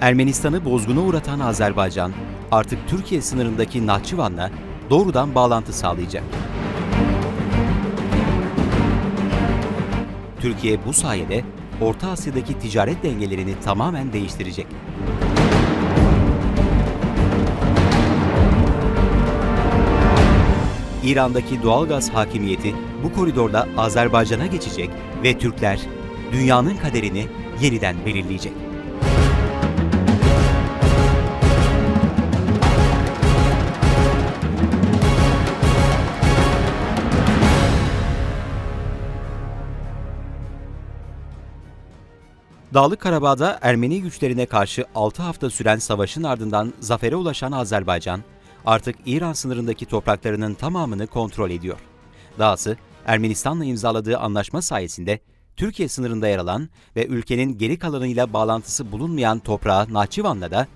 Ermenistan'ı bozguna uğratan Azerbaycan artık Türkiye sınırındaki Nahçıvan'la doğrudan bağlantı sağlayacak. Türkiye bu sayede Orta Asya'daki ticaret dengelerini tamamen değiştirecek. İran'daki doğalgaz hakimiyeti bu koridorda Azerbaycan'a geçecek ve Türkler dünyanın kaderini yeniden belirleyecek. Dağlık Karabağ'da Ermeni güçlerine karşı 6 hafta süren savaşın ardından zafere ulaşan Azerbaycan, artık İran sınırındaki topraklarının tamamını kontrol ediyor. Dahası Ermenistan'la imzaladığı anlaşma sayesinde Türkiye sınırında yer alan ve ülkenin geri kalanıyla bağlantısı bulunmayan toprağı Nahçıvan'la da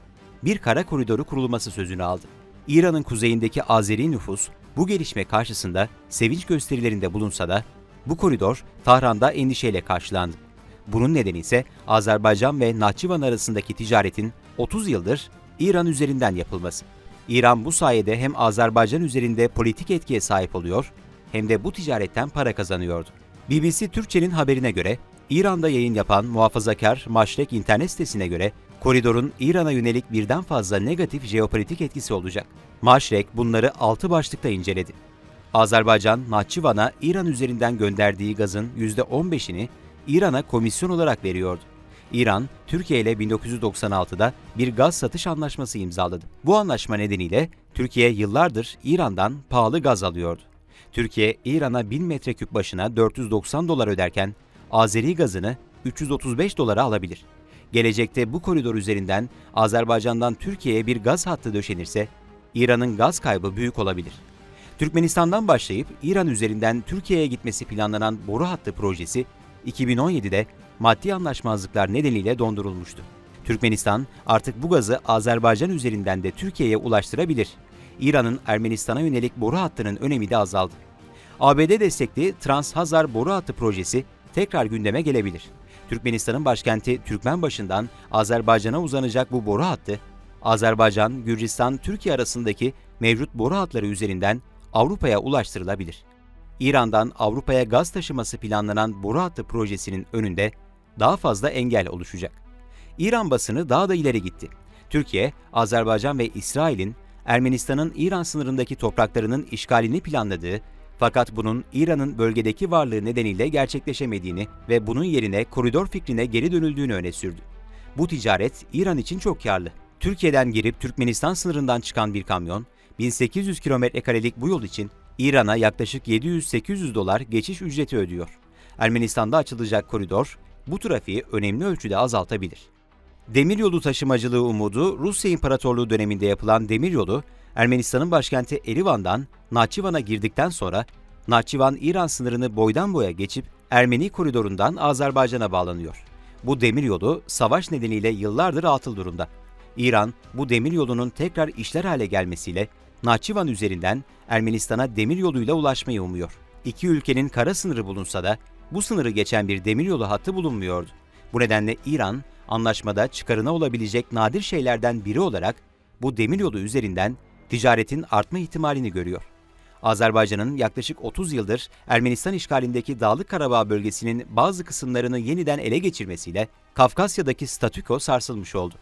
bir kara koridoru kurulması sözünü aldı. İran'ın kuzeyindeki Azeri nüfus bu gelişme karşısında sevinç gösterilerinde bulunsa da bu koridor Tahran'da endişeyle karşılandı. Bunun nedeni ise Azerbaycan ve Nahçıvan arasındaki ticaretin 30 yıldır İran üzerinden yapılması. İran bu sayede hem Azerbaycan üzerinde politik etkiye sahip oluyor hem de bu ticaretten para kazanıyordu. BBC Türkçe'nin haberine göre İran'da yayın yapan muhafazakar Maşrek internet sitesine göre koridorun İran'a yönelik birden fazla negatif jeopolitik etkisi olacak. Maşrek bunları 6 başlıkta inceledi. Azerbaycan, Nahçıvan'a İran üzerinden gönderdiği gazın %15'ini İran'a komisyon olarak veriyordu. İran, Türkiye ile 1996'da bir gaz satış anlaşması imzaladı. Bu anlaşma nedeniyle Türkiye yıllardır İran'dan pahalı gaz alıyordu. Türkiye, İran'a 1000 metreküp başına 490 dolar öderken Azeri gazını 335 dolara alabilir. Gelecekte bu koridor üzerinden Azerbaycan'dan Türkiye'ye bir gaz hattı döşenirse İran'ın gaz kaybı büyük olabilir. Türkmenistan'dan başlayıp İran üzerinden Türkiye'ye gitmesi planlanan boru hattı projesi 2017'de maddi anlaşmazlıklar nedeniyle dondurulmuştu. Türkmenistan artık bu gazı Azerbaycan üzerinden de Türkiye'ye ulaştırabilir. İran'ın Ermenistan'a yönelik boru hattının önemi de azaldı. ABD destekli Trans-Hazar boru hattı projesi tekrar gündeme gelebilir. Türkmenistan'ın başkenti Türkmenbaşı'ndan Azerbaycan'a uzanacak bu boru hattı, Azerbaycan, Gürcistan, Türkiye arasındaki mevcut boru hatları üzerinden Avrupa'ya ulaştırılabilir. İran'dan Avrupa'ya gaz taşıması planlanan boru hattı projesinin önünde daha fazla engel oluşacak. İran basını daha da ileri gitti. Türkiye, Azerbaycan ve İsrail'in Ermenistan'ın İran sınırındaki topraklarının işgalini planladığı fakat bunun İran'ın bölgedeki varlığı nedeniyle gerçekleşemediğini ve bunun yerine koridor fikrine geri dönüldüğünü öne sürdü. Bu ticaret İran için çok karlı. Türkiye'den girip Türkmenistan sınırından çıkan bir kamyon, 1800 kilometre karelik bu yol için İran'a yaklaşık 700-800 dolar geçiş ücreti ödüyor. Ermenistan'da açılacak koridor bu trafiği önemli ölçüde azaltabilir. Demiryolu taşımacılığı umudu Rusya İmparatorluğu döneminde yapılan demiryolu Ermenistan'ın başkenti Erivan'dan Nahçıvan'a girdikten sonra Nahçıvan-İran sınırını boydan boya geçip Ermeni koridorundan Azerbaycan'a bağlanıyor. Bu demiryolu savaş nedeniyle yıllardır atıl durumda. İran bu demiryolunun tekrar işler hale gelmesiyle Nahçıvan üzerinden Ermenistan'a demiryoluyla ulaşmayı umuyor. İki ülkenin kara sınırı bulunsa da bu sınırı geçen bir demiryolu hattı bulunmuyordu. Bu nedenle İran anlaşmada çıkarına olabilecek nadir şeylerden biri olarak bu demiryolu üzerinden ticaretin artma ihtimalini görüyor. Azerbaycan'ın yaklaşık 30 yıldır Ermenistan işgalindeki Dağlık Karabağ bölgesinin bazı kısımlarını yeniden ele geçirmesiyle Kafkasya'daki statüko sarsılmış oldu.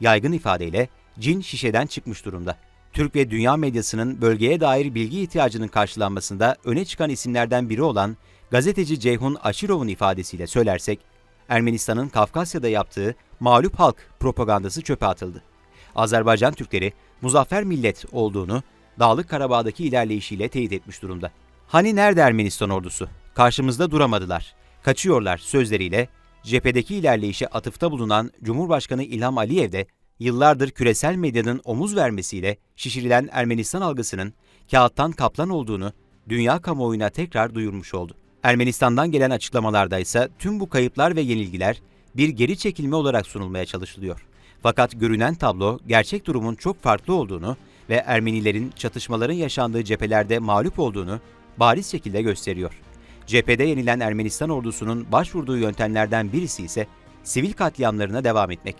Yaygın ifadeyle cin şişeden çıkmış durumda. Türk ve dünya medyasının bölgeye dair bilgi ihtiyacının karşılanmasında öne çıkan isimlerden biri olan gazeteci Ceyhun Aşirov'un ifadesiyle söylersek, Ermenistan'ın Kafkasya'da yaptığı mağlup halk propagandası çöpe atıldı. Azerbaycan Türkleri muzaffer millet olduğunu Dağlık Karabağ'daki ilerleyişiyle teyit etmiş durumda. Hani nerede Ermenistan ordusu? Karşımızda duramadılar. Kaçıyorlar sözleriyle cephedeki ilerleyişe atıfta bulunan Cumhurbaşkanı İlham Aliyev de yıllardır küresel medyanın omuz vermesiyle şişirilen Ermenistan algısının kağıttan kaplan olduğunu dünya kamuoyuna tekrar duyurmuş oldu. Ermenistan'dan gelen açıklamalarda ise tüm bu kayıplar ve yenilgiler bir geri çekilme olarak sunulmaya çalışılıyor. Fakat görünen tablo gerçek durumun çok farklı olduğunu ve Ermenilerin çatışmaların yaşandığı cephelerde mağlup olduğunu bariz şekilde gösteriyor. Cephede yenilen Ermenistan ordusunun başvurduğu yöntemlerden birisi ise sivil katliamlarına devam etmek.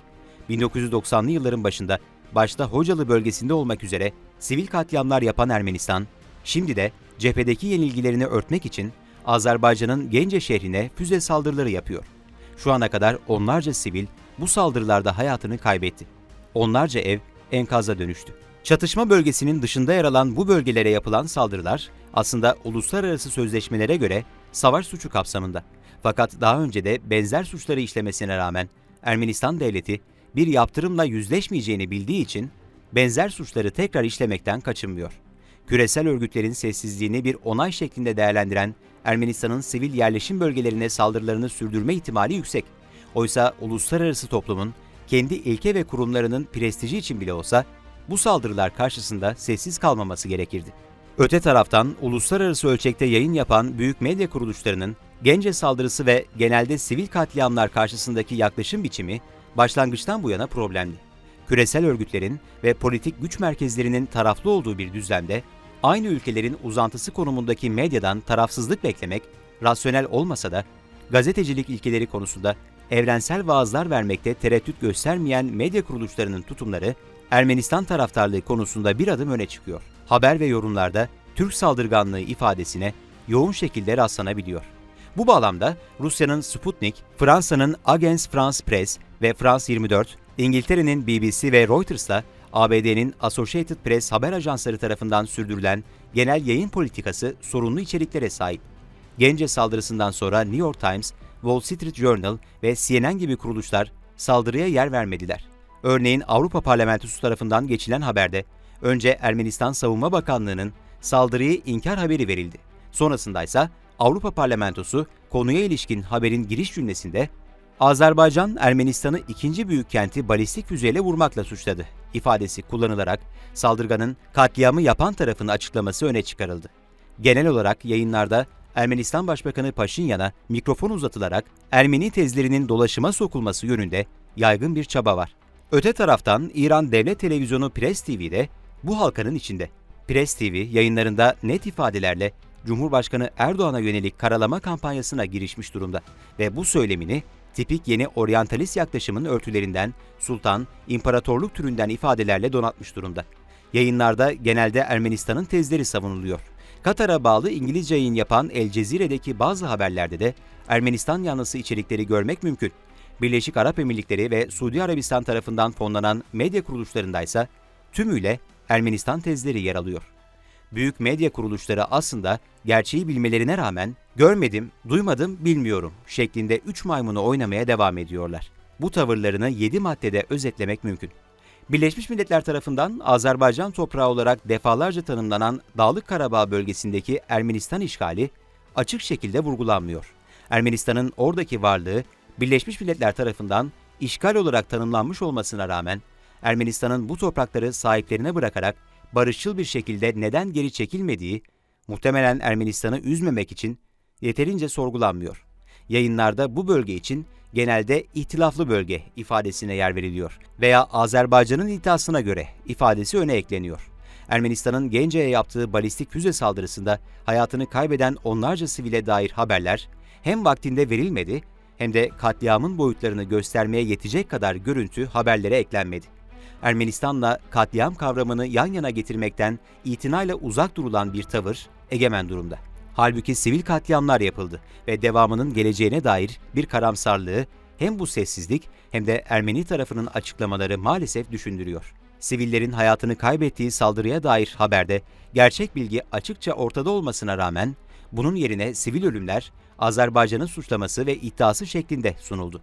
1990'lı yılların başında başta Hocalı bölgesinde olmak üzere sivil katliamlar yapan Ermenistan, şimdi de cephedeki yenilgilerini örtmek için Azerbaycan'ın Gence şehrine füze saldırıları yapıyor. Şu ana kadar onlarca sivil bu saldırılarda hayatını kaybetti. Onlarca ev enkaza dönüştü. Çatışma bölgesinin dışında yer alan bu bölgelere yapılan saldırılar aslında uluslararası sözleşmelere göre savaş suçu kapsamında. Fakat daha önce de benzer suçları işlemesine rağmen Ermenistan devleti bir yaptırımla yüzleşmeyeceğini bildiği için benzer suçları tekrar işlemekten kaçınmıyor. Küresel örgütlerin sessizliğini bir onay şeklinde değerlendiren Ermenistan'ın sivil yerleşim bölgelerine saldırılarını sürdürme ihtimali yüksek. Oysa uluslararası toplumun kendi ilke ve kurumlarının prestiji için bile olsa bu saldırılar karşısında sessiz kalmaması gerekirdi. Öte taraftan uluslararası ölçekte yayın yapan büyük medya kuruluşlarının Gence saldırısı ve genelde sivil katliamlar karşısındaki yaklaşım biçimi başlangıçtan bu yana problemli. Küresel örgütlerin ve politik güç merkezlerinin taraflı olduğu bir düzlemde aynı ülkelerin uzantısı konumundaki medyadan tarafsızlık beklemek rasyonel olmasa da gazetecilik ilkeleri konusunda evrensel vaazlar vermekte tereddüt göstermeyen medya kuruluşlarının tutumları Ermenistan taraftarlığı konusunda bir adım öne çıkıyor. Haber ve yorumlarda Türk saldırganlığı ifadesine yoğun şekilde rastlanabiliyor. Bu bağlamda Rusya'nın Sputnik, Fransa'nın Agence France Press ve France 24, İngiltere'nin BBC ve Reuters'la ABD'nin Associated Press haber ajansları tarafından sürdürülen genel yayın politikası sorunlu içeriklere sahip. Gence saldırısından sonra New York Times, Wall Street Journal ve CNN gibi kuruluşlar saldırıya yer vermediler. Örneğin Avrupa Parlamentosu tarafından geçilen haberde önce Ermenistan Savunma Bakanlığı'nın saldırıyı inkar haberi verildi. Sonrasında ise Avrupa Parlamentosu konuya ilişkin haberin giriş cümlesinde Azerbaycan Ermenistan'ı ikinci büyük kenti balistik füzeyle vurmakla suçladı ifadesi kullanılarak saldırganın katliamı yapan tarafın açıklaması öne çıkarıldı. Genel olarak yayınlarda Ermenistan Başbakanı Paşinyan'a mikrofon uzatılarak Ermeni tezlerinin dolaşıma sokulması yönünde yaygın bir çaba var. Öte taraftan İran Devlet Televizyonu Press TV'de bu halkanın içinde. Press TV yayınlarında net ifadelerle Cumhurbaşkanı Erdoğan'a yönelik karalama kampanyasına girişmiş durumda ve bu söylemini tipik yeni oryantalist yaklaşımın örtülerinden, sultan, imparatorluk türünden ifadelerle donatmış durumda. Yayınlarda genelde Ermenistan'ın tezleri savunuluyor. Katar'a bağlı İngilizce yayın yapan El Cezire'deki bazı haberlerde de Ermenistan yanlısı içerikleri görmek mümkün. Birleşik Arap Emirlikleri ve Suudi Arabistan tarafından fonlanan medya kuruluşlarındaysa tümüyle Ermenistan tezleri yer alıyor. Büyük medya kuruluşları aslında gerçeği bilmelerine rağmen görmedim, duymadım, bilmiyorum şeklinde üç maymunu oynamaya devam ediyorlar. Bu tavırlarını 7 maddede özetlemek mümkün. Birleşmiş Milletler tarafından Azerbaycan toprağı olarak defalarca tanımlanan Dağlık Karabağ bölgesindeki Ermenistan işgali açık şekilde vurgulanmıyor. Ermenistan'ın oradaki varlığı Birleşmiş Milletler tarafından işgal olarak tanımlanmış olmasına rağmen Ermenistan'ın bu toprakları sahiplerine bırakarak barışçıl bir şekilde neden geri çekilmediği, muhtemelen Ermenistan'ı üzmemek için yeterince sorgulanmıyor. Yayınlarda bu bölge için genelde ihtilaflı bölge ifadesine yer veriliyor veya Azerbaycan'ın iddiasına göre ifadesi öne ekleniyor. Ermenistan'ın Gence'ye yaptığı balistik füze saldırısında hayatını kaybeden onlarca sivile dair haberler hem vaktinde verilmedi hem de katliamın boyutlarını göstermeye yetecek kadar görüntü haberlere eklenmedi. Ermenistan'la katliam kavramını yan yana getirmekten itinayla uzak durulan bir tavır egemen durumda. Halbuki sivil katliamlar yapıldı ve devamının geleceğine dair bir karamsarlığı hem bu sessizlik hem de Ermeni tarafının açıklamaları maalesef düşündürüyor. Sivillerin hayatını kaybettiği saldırıya dair haberde gerçek bilgi açıkça ortada olmasına rağmen bunun yerine sivil ölümler Azerbaycan'ın suçlaması ve iddiası şeklinde sunuldu.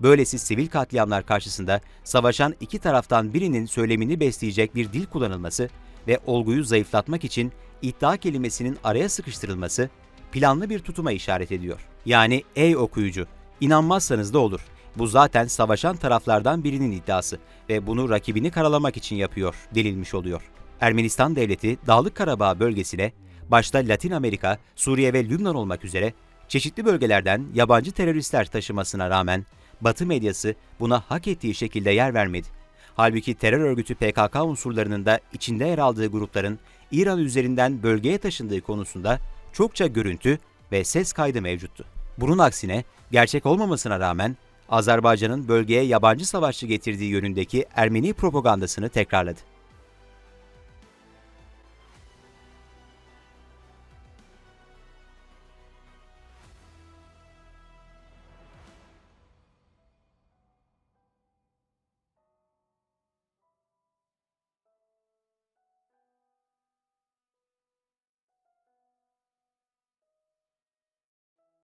Böylesi sivil katliamlar karşısında savaşan iki taraftan birinin söylemini besleyecek bir dil kullanılması ve olguyu zayıflatmak için iddia kelimesinin araya sıkıştırılması planlı bir tutuma işaret ediyor. Yani ey okuyucu, inanmazsanız da olur. Bu zaten savaşan taraflardan birinin iddiası ve bunu rakibini karalamak için yapıyor denilmiş oluyor. Ermenistan devleti Dağlık Karabağ bölgesine başta Latin Amerika, Suriye ve Lübnan olmak üzere çeşitli bölgelerden yabancı teröristler taşımasına rağmen Batı medyası buna hak ettiği şekilde yer vermedi. Halbuki terör örgütü PKK unsurlarının da içinde yer aldığı grupların İran üzerinden bölgeye taşındığı konusunda çokça görüntü ve ses kaydı mevcuttu. Bunun aksine gerçek olmamasına rağmen Azerbaycan'ın bölgeye yabancı savaşçı getirdiği yönündeki Ermeni propagandasını tekrarladı.